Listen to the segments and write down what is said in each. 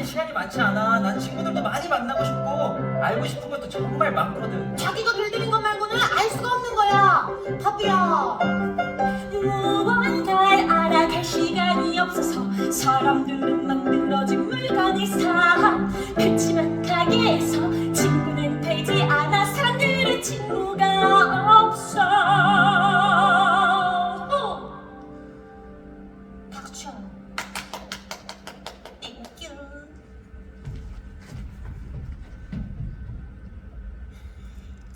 나한테 시간이 많지 않아. 난 친구들도 많이 만나고 싶고 알고 싶은 것도 정말 많거든. 자기가 길들인 것 말고는 알 수가 없는 거야. 바비야. 무언가를 알아갈 시간이 없어서 사람들은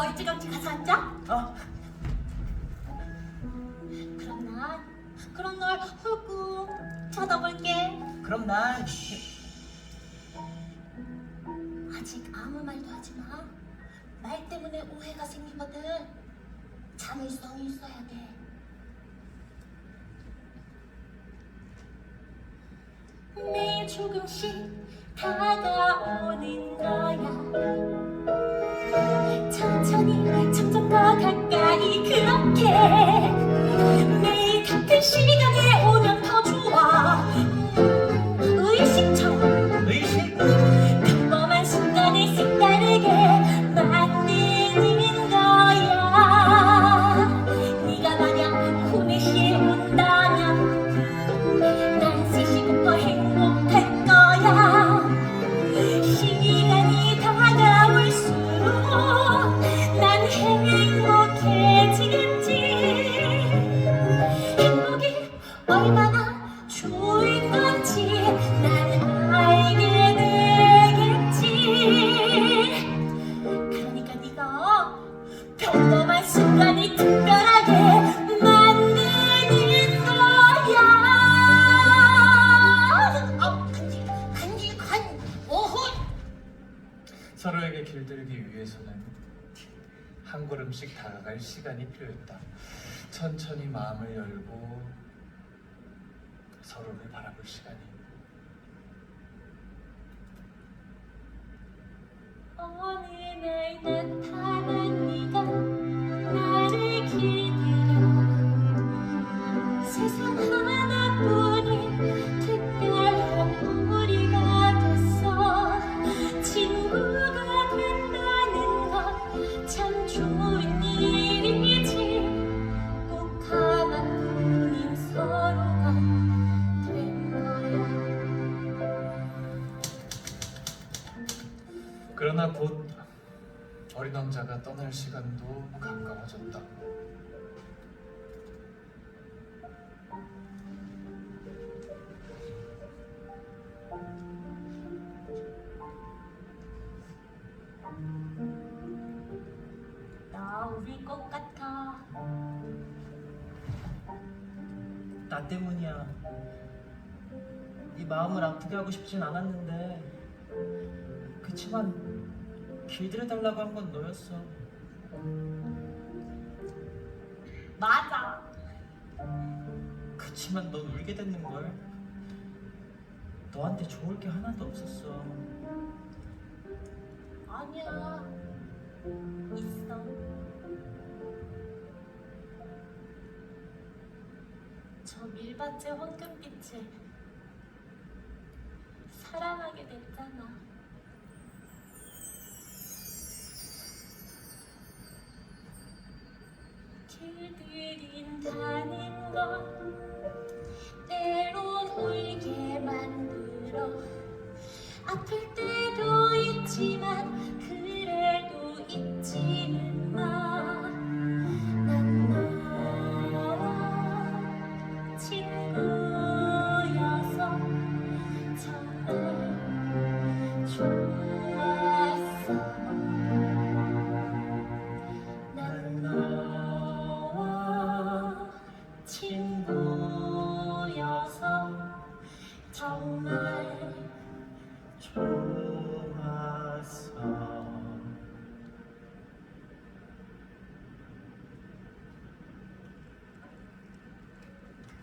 너 일찌감치 가서 앉아. 어? 그럼 난, 그런 날 훌꾹 쳐다볼게. 그럼 난 아직 아무 말도 하지 마. 말 때문에 오해가 생기거든. 참을성이 있어야 돼. 매일 조금씩 다가오는 거야. 천천히 점점 더 가까이 그렇게 길들기 위해서는 한 걸음씩 다가갈 시간이 필요했다. 천천히 마음을 열고 서로를 바라볼 시간이. 어느 날 나타나 그러나 곧 어린 왕자가 떠날 시간도 가까워졌다. 나 울릴 것 같아. 나 때문이야. 네 마음을 아프게 하고 싶진 않았는데 그치만 길들여달라고 한 건 너였어. 맞아. 그치만 넌 울게 됐는 걸. 너한테 좋을 게 하나도 없었어. 아니야. 있어. 저 밀밭의 황금빛을 사랑하게 됐잖아. 즐긴다는 건 때론 울게 만들어. 아플 때도 있지만